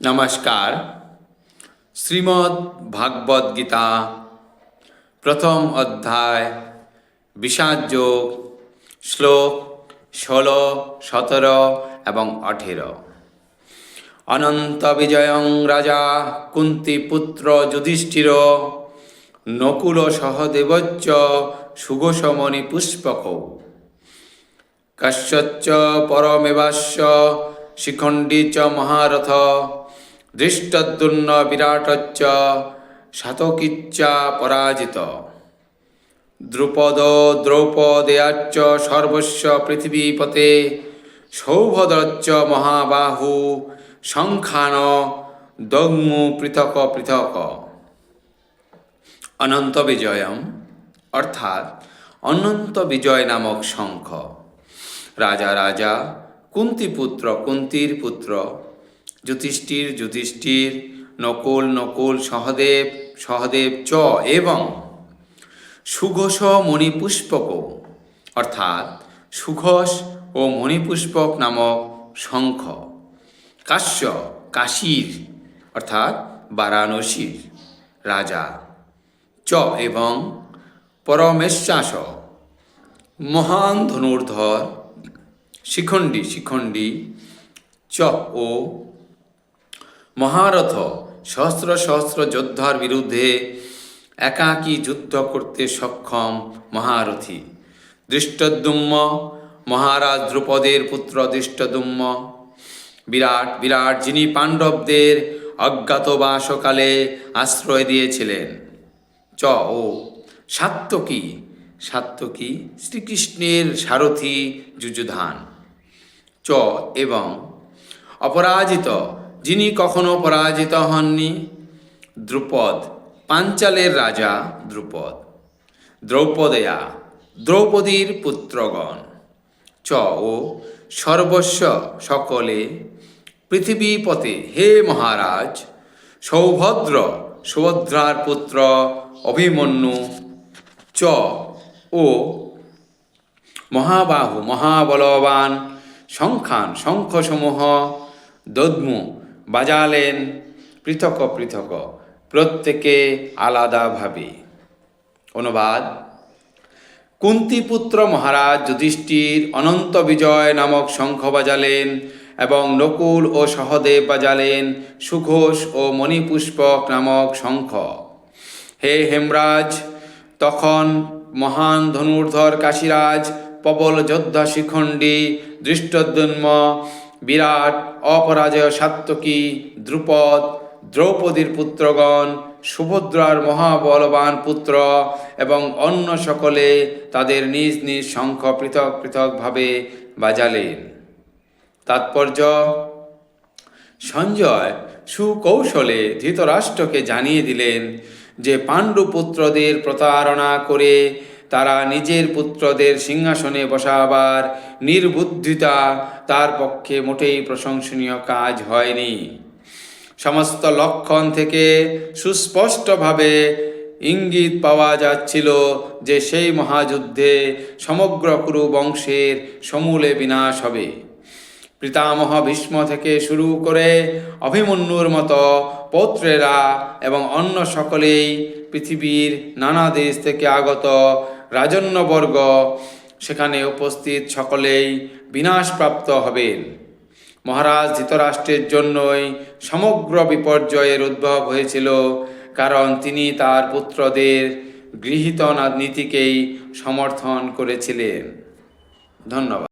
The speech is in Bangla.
নমস্কার। শ্রীমদ্ ভাগবত গীতা, প্রথম অধ্যায় বিষাদ যোগ শ্লোক ষোলো, সতেরো এবং আঠেরো। অনন্ত বিজয়ং রাজা কুন্তিপুত্র যুধিষ্ঠির, নকুল সহদেবচ্চ সুঘোষমণি পুষ্পক। কশ্যচ্চ পরমেবাস্য শিখণ্ডী চ মহারথ। দৃষ্টদ্যুন্ন বিরাটচ্চ শতকিচ্চা পরাজিত। দ্রুপদ দ্রৌপদেয়াচ্চ সর্বস্ব পৃথিবীপতে সৌভদ্রচ্চ মহাবাহু সংখ্যান দগ্মু পৃথক পৃথক। অনন্ত বিজয়ম, অর্থাৎ অনন্ত বিজয় নামক শঙ্খ। রাজা রাজা, কুন্তিপুত্র কুন্তির পুত্র যুধিষ্ঠির যুধিষ্ঠির, নকুল নকুল, সহদেব সহদেব চ এবং সুঘোষ মণিপুষ্পক। অর্থাৎ সুঘোষ ও মণিপুষ্পক নামক শঙ্খ। কাশ্য, কাশীর, অর্থাৎ বারাণসীর রাজা। চ এবং পরমেশ্বাস। মহান ধনুর্ধর, শিখণ্ডী শিখণ্ডী, চ ও মহারথ, সহস্র সহস্র যোদ্ধার বিরুদ্ধে একাকী যুদ্ধ করতে সক্ষম মহারথী। দৃষ্টদ্যুম্ম মহারাজ দ্রুপদের পুত্র দৃষ্টদুম্ম বিরাট বিরাট যিনি পাণ্ডবদের অজ্ঞাতবাসকালে আশ্রয় দিয়েছিলেন। চ, ও সাত্তকী সাত্তকী শ্রীকৃষ্ণের সারথী যুযুধান। চ, এবং অপরাজিত যিনি কখনো পরাজিত হননি। দ্রুপদ, পাঞ্চালের রাজা দ্রুপদ। দ্রৌপদেয়া, দ্রৌপদীর পুত্রগণ। চ, ও, সর্বস্ব সকলে, পৃথিবীপতে হে মহারাজ, সৌভদ্র সুভদ্রার পুত্র অভিমন্যু। চ, ও, মহাবাহু, মহাবলবান সংখ্যান শঙ্খসমূহ, দদ্মু বাজালেন পৃথক পৃথক, প্রত্যেকে আলাদাভাবে অনুবাদ কুন্তিপুত্র মহারাজ যুধিষ্ঠির অনন্ত বিজয় নামক শঙ্খ বাজালেন এবং নকুল ও সহদেব বাজালেন সুঘোষ ও মণিপুষ্পক নামক শঙ্খ। হে হেমরাজ, তখন মহান ধনুর্ধর কাশীরাজ, প্রবল যোদ্ধা শিখণ্ডী দৃষ্টদ্যন্ম বিরাট অপরাজয় সাত্তকী দ্রুপদ, দ্রৌপদীর পুত্রগণ, সুভদ্রার মহাবলবান পুত্র এবং অন্য সকলে তাদের নিজ নিজ শঙ্খ পৃথক পৃথকভাবে বাজালেন। তাৎপর্য, সঞ্জয় সুকৌশলে ধৃতরাষ্ট্রকে জানিয়ে দিলেন যে পাণ্ডুপুত্রদের প্রতারণা করে তারা নিজের পুত্রদের সিংহাসনে বসাবার নির্বুদ্ধিতা তার পক্ষে মোটেই প্রশংসনীয় কাজ হয়নি। সমস্ত লক্ষণ থেকে সুস্পষ্টভাবে ইঙ্গিত পাওয়া যাচ্ছিল যে সেই মহাযুদ্ধে সমগ্র কুরু বংশের সমূলে বিনাশ হবে। পিতামহ ভীষ্ম থেকে শুরু করে অভিমন্যুর মতো পৌত্রেরা এবং অন্য সকলেই পৃথিবীর নানা দেশ থেকে আগত রাজন্যবর্গ, সেখানে উপস্থিত সকলেই বিনাশপ্রাপ্ত হবেন। মহারাজ ধৃতরাষ্ট্রের জন্যই সমগ্র বিপর্যয়ের উদ্ভব হয়েছিল, কারণ তিনি তার পুত্রদের গৃহীত নীতিকেই সমর্থন করেছিলেন। ধন্যবাদ।